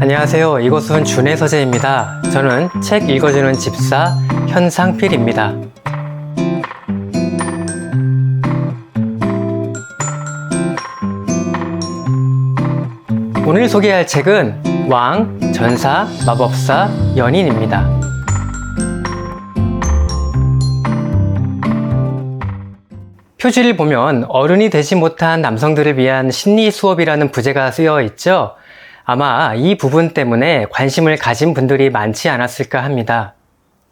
안녕하세요. 이곳은 준의 서재입니다. 저는 책 읽어주는 집사 현상필입니다. 오늘 소개할 책은 왕, 전사, 마법사, 연인입니다. 표지를 보면 어른이 되지 못한 남성들을 위한 심리 수업이라는 부제가 쓰여 있죠. 아마 이 부분 때문에 관심을 가진 분들이 많지 않았을까 합니다.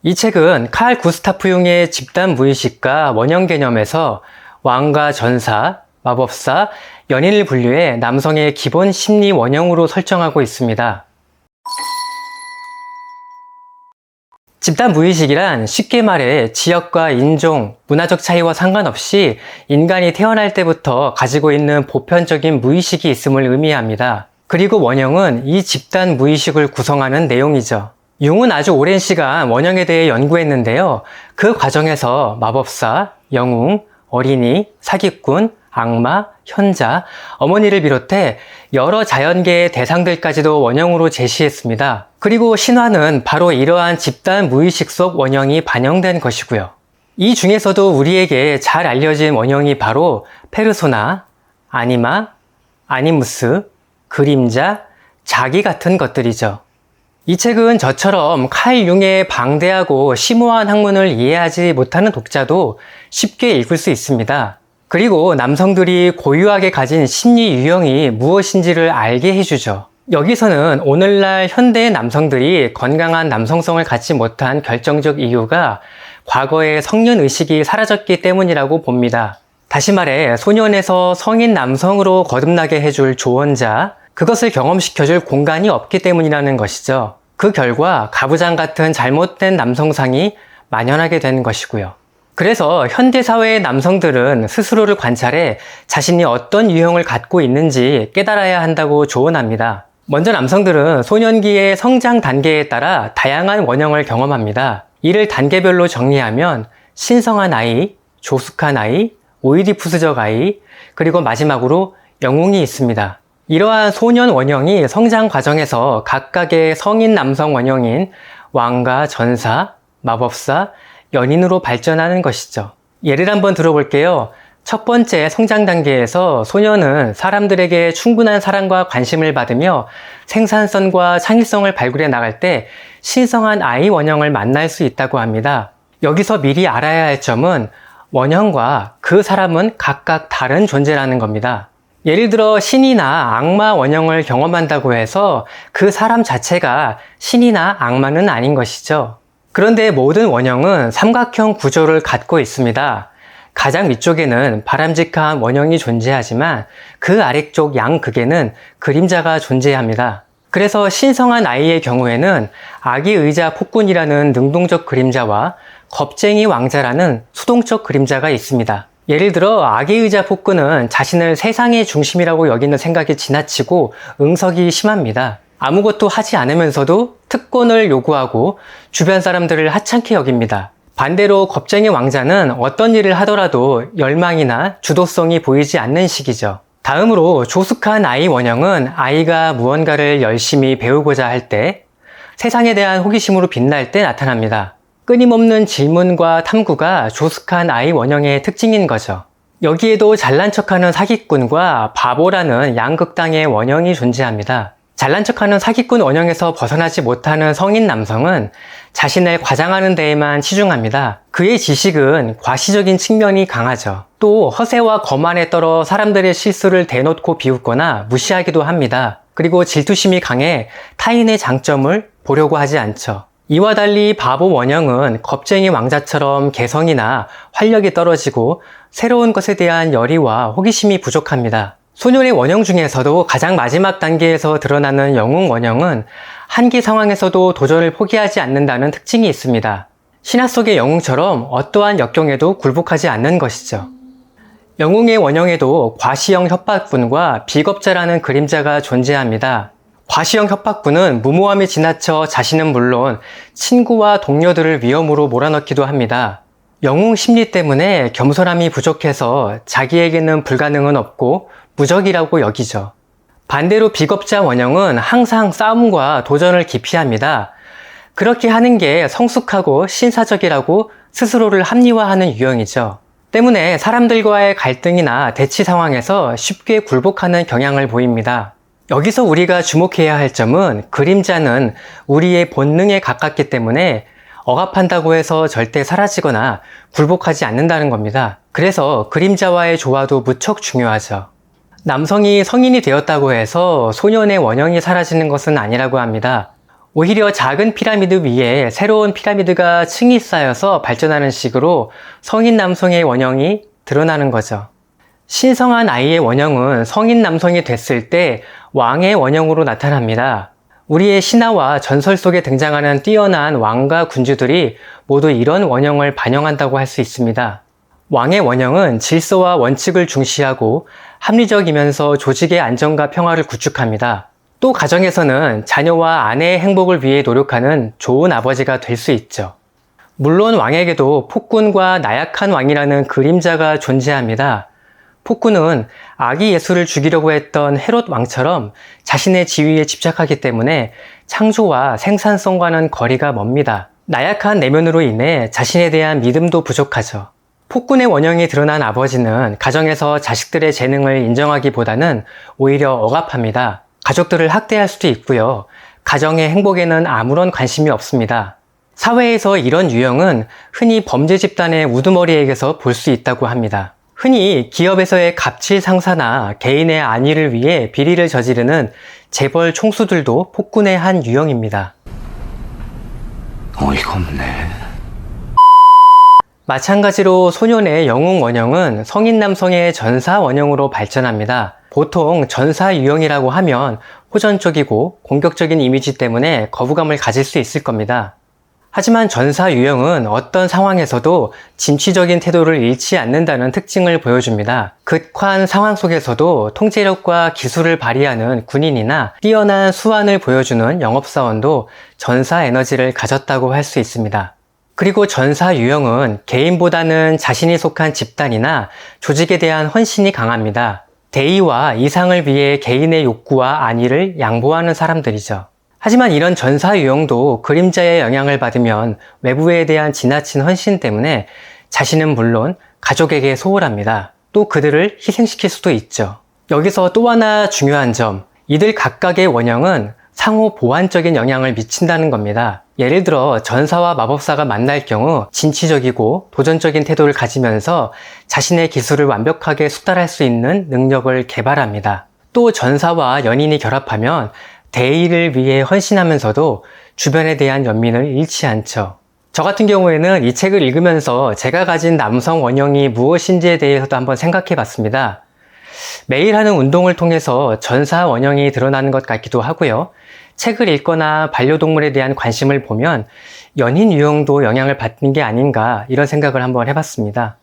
이 책은 칼 구스타프 융의 집단 무의식과 원형 개념에서 왕과 전사, 마법사, 연인을 분류해 남성의 기본 심리 원형으로 설정하고 있습니다. 집단 무의식이란 쉽게 말해 지역과 인종, 문화적 차이와 상관없이 인간이 태어날 때부터 가지고 있는 보편적인 무의식이 있음을 의미합니다. 그리고 원형은 이 집단 무의식을 구성하는 내용이죠. 융은 아주 오랜 시간 원형에 대해 연구했는데요. 그 과정에서 마법사, 영웅, 어린이, 사기꾼, 악마, 현자, 어머니를 비롯해 여러 자연계의 대상들까지도 원형으로 제시했습니다. 그리고 신화는 바로 이러한 집단 무의식 속 원형이 반영된 것이고요. 이 중에서도 우리에게 잘 알려진 원형이 바로 페르소나, 아니마, 아니무스, 그림자, 자기 같은 것들이죠. 이 책은 저처럼 칼 융의 방대하고 심오한 학문을 이해하지 못하는 독자도 쉽게 읽을 수 있습니다. 그리고 남성들이 고유하게 가진 심리 유형이 무엇인지를 알게 해주죠. 여기서는 오늘날 현대의 남성들이 건강한 남성성을 갖지 못한 결정적 이유가 과거의 성년 의식이 사라졌기 때문이라고 봅니다. 다시 말해 소년에서 성인 남성으로 거듭나게 해줄 조언자, 그것을 경험시켜줄 공간이 없기 때문이라는 것이죠. 그 결과 가부장 같은 잘못된 남성상이 만연하게 된 것이고요. 그래서 현대사회의 남성들은 스스로를 관찰해 자신이 어떤 유형을 갖고 있는지 깨달아야 한다고 조언합니다. 먼저 남성들은 소년기의 성장 단계에 따라 다양한 원형을 경험합니다. 이를 단계별로 정리하면 신성한 아이, 조숙한 아이, 오이디푸스적 아이, 그리고 마지막으로 영웅이 있습니다. 이러한 소년 원형이 성장 과정에서 각각의 성인 남성 원형인 왕과 전사, 마법사, 연인으로 발전하는 것이죠. 예를 한번 들어볼게요. 첫 번째 성장 단계에서 소년은 사람들에게 충분한 사랑과 관심을 받으며 생산성과 창의성을 발굴해 나갈 때 신성한 아이 원형을 만날 수 있다고 합니다. 여기서 미리 알아야 할 점은 원형과 그 사람은 각각 다른 존재라는 겁니다. 예를 들어 신이나 악마 원형을 경험한다고 해서 그 사람 자체가 신이나 악마는 아닌 것이죠. 그런데 모든 원형은 삼각형 구조를 갖고 있습니다. 가장 위쪽에는 바람직한 원형이 존재하지만 그 아래쪽 양극에는 그림자가 존재합니다. 그래서 신성한 아이의 경우에는 아기 의자 폭군이라는 능동적 그림자와 겁쟁이 왕자라는 수동적 그림자가 있습니다. 예를 들어 아기 의자 폭군은 자신을 세상의 중심이라고 여기는 생각이 지나치고 응석이 심합니다. 아무것도 하지 않으면서도 특권을 요구하고 주변 사람들을 하찮게 여깁니다. 반대로 겁쟁이 왕자는 어떤 일을 하더라도 열망이나 주도성이 보이지 않는 식이죠. 다음으로 조숙한 아이 원형은 아이가 무언가를 열심히 배우고자 할 때, 세상에 대한 호기심으로 빛날 때 나타납니다. 끊임없는 질문과 탐구가 조숙한 아이 원형의 특징인 거죠. 여기에도 잘난 척하는 사기꾼과 바보라는 양극당의 원형이 존재합니다. 잘난 척하는 사기꾼 원형에서 벗어나지 못하는 성인 남성은 자신을 과장하는 데에만 치중합니다. 그의 지식은 과시적인 측면이 강하죠. 또 허세와 거만에 떨어 사람들의 실수를 대놓고 비웃거나 무시하기도 합니다. 그리고 질투심이 강해 타인의 장점을 보려고 하지 않죠. 이와 달리 바보 원형은 겁쟁이 왕자처럼 개성이나 활력이 떨어지고 새로운 것에 대한 열의와 호기심이 부족합니다. 소년의 원형 중에서도 가장 마지막 단계에서 드러나는 영웅 원형은 한기 상황에서도 도전을 포기하지 않는다는 특징이 있습니다. 신화 속의 영웅처럼 어떠한 역경에도 굴복하지 않는 것이죠. 영웅의 원형에도 과시형 협박군과 비겁자라는 그림자가 존재합니다. 과시형 협박군은 무모함에 지나쳐 자신은 물론 친구와 동료들을 위험으로 몰아넣기도 합니다. 영웅 심리 때문에 겸손함이 부족해서 자기에게는 불가능은 없고 무적이라고 여기죠. 반대로 비겁자 원형은 항상 싸움과 도전을 기피합니다. 그렇게 하는 게 성숙하고 신사적이라고 스스로를 합리화하는 유형이죠. 때문에 사람들과의 갈등이나 대치 상황에서 쉽게 굴복하는 경향을 보입니다. 여기서 우리가 주목해야 할 점은 그림자는 우리의 본능에 가깝기 때문에 억압한다고 해서 절대 사라지거나 굴복하지 않는다는 겁니다. 그래서 그림자와의 조화도 무척 중요하죠. 남성이 성인이 되었다고 해서 소년의 원형이 사라지는 것은 아니라고 합니다. 오히려 작은 피라미드 위에 새로운 피라미드가 층이 쌓여서 발전하는 식으로 성인 남성의 원형이 드러나는 거죠. 신성한 아이의 원형은 성인 남성이 됐을 때 왕의 원형으로 나타납니다. 우리의 신화와 전설 속에 등장하는 뛰어난 왕과 군주들이 모두 이런 원형을 반영한다고 할 수 있습니다. 왕의 원형은 질서와 원칙을 중시하고 합리적이면서 조직의 안정과 평화를 구축합니다. 또 가정에서는 자녀와 아내의 행복을 위해 노력하는 좋은 아버지가 될 수 있죠. 물론 왕에게도 폭군과 나약한 왕이라는 그림자가 존재합니다. 폭군은 아기 예수를 죽이려고 했던 헤롯 왕처럼 자신의 지위에 집착하기 때문에 창조와 생산성과는 거리가 멉니다. 나약한 내면으로 인해 자신에 대한 믿음도 부족하죠. 폭군의 원형이 드러난 아버지는 가정에서 자식들의 재능을 인정하기보다는 오히려 억압합니다. 가족들을 학대할 수도 있고요. 가정의 행복에는 아무런 관심이 없습니다. 사회에서 이런 유형은 흔히 범죄 집단의 우두머리에게서 볼 수 있다고 합니다. 흔히 기업에서의 갑질 상사나 개인의 안위를 위해 비리를 저지르는 재벌 총수들도 폭군의 한 유형입니다. 어이가 없네. 마찬가지로 소년의 영웅 원형은 성인 남성의 전사 원형으로 발전합니다. 보통 전사 유형이라고 하면 호전적이고 공격적인 이미지 때문에 거부감을 가질 수 있을 겁니다. 하지만 전사 유형은 어떤 상황에서도 진취적인 태도를 잃지 않는다는 특징을 보여줍니다. 극한 상황 속에서도 통제력과 기술을 발휘하는 군인이나 뛰어난 수완을 보여주는 영업사원도 전사 에너지를 가졌다고 할 수 있습니다. 그리고 전사 유형은 개인보다는 자신이 속한 집단이나 조직에 대한 헌신이 강합니다. 대의와 이상을 위해 개인의 욕구와 안위를 양보하는 사람들이죠. 하지만 이런 전사 유형도 그림자의 영향을 받으면 외부에 대한 지나친 헌신 때문에 자신은 물론 가족에게 소홀합니다. 또 그들을 희생시킬 수도 있죠. 여기서 또 하나 중요한 점, 이들 각각의 원형은 상호 보완적인 영향을 미친다는 겁니다. 예를 들어 전사와 마법사가 만날 경우 진취적이고 도전적인 태도를 가지면서 자신의 기술을 완벽하게 숙달할 수 있는 능력을 개발합니다. 또 전사와 연인이 결합하면 대의를 위해 헌신하면서도 주변에 대한 연민을 잃지 않죠. 저 같은 경우에는 이 책을 읽으면서 제가 가진 남성 원형이 무엇인지에 대해서도 한번 생각해 봤습니다. 매일 하는 운동을 통해서 전사 원형이 드러나는 것 같기도 하고요. 책을 읽거나 반려동물에 대한 관심을 보면 연인 유형도 영향을 받는 게 아닌가 이런 생각을 한번 해봤습니다.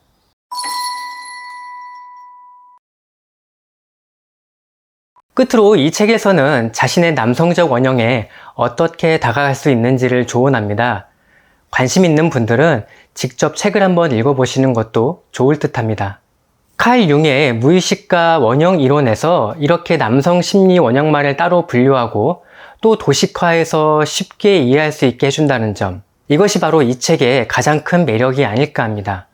끝으로 이 책에서는 자신의 남성적 원형에 어떻게 다가갈 수 있는지를 조언합니다. 관심 있는 분들은 직접 책을 한번 읽어보시는 것도 좋을 듯 합니다. 칼 융의 무의식과 원형 이론에서 이렇게 남성 심리 원형만을 따로 분류하고 또 도식화해서 쉽게 이해할 수 있게 해준다는 점. 이것이 바로 이 책의 가장 큰 매력이 아닐까 합니다.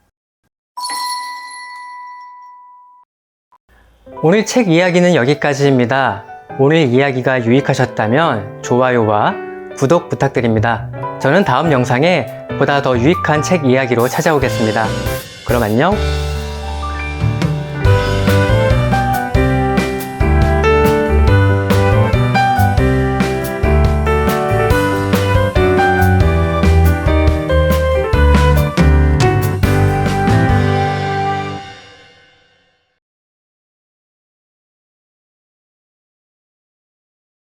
오늘 책 이야기는 여기까지입니다. 오늘 이야기가 유익하셨다면 좋아요와 구독 부탁드립니다. 저는 다음 영상에 보다 더 유익한 책 이야기로 찾아오겠습니다. 그럼 안녕!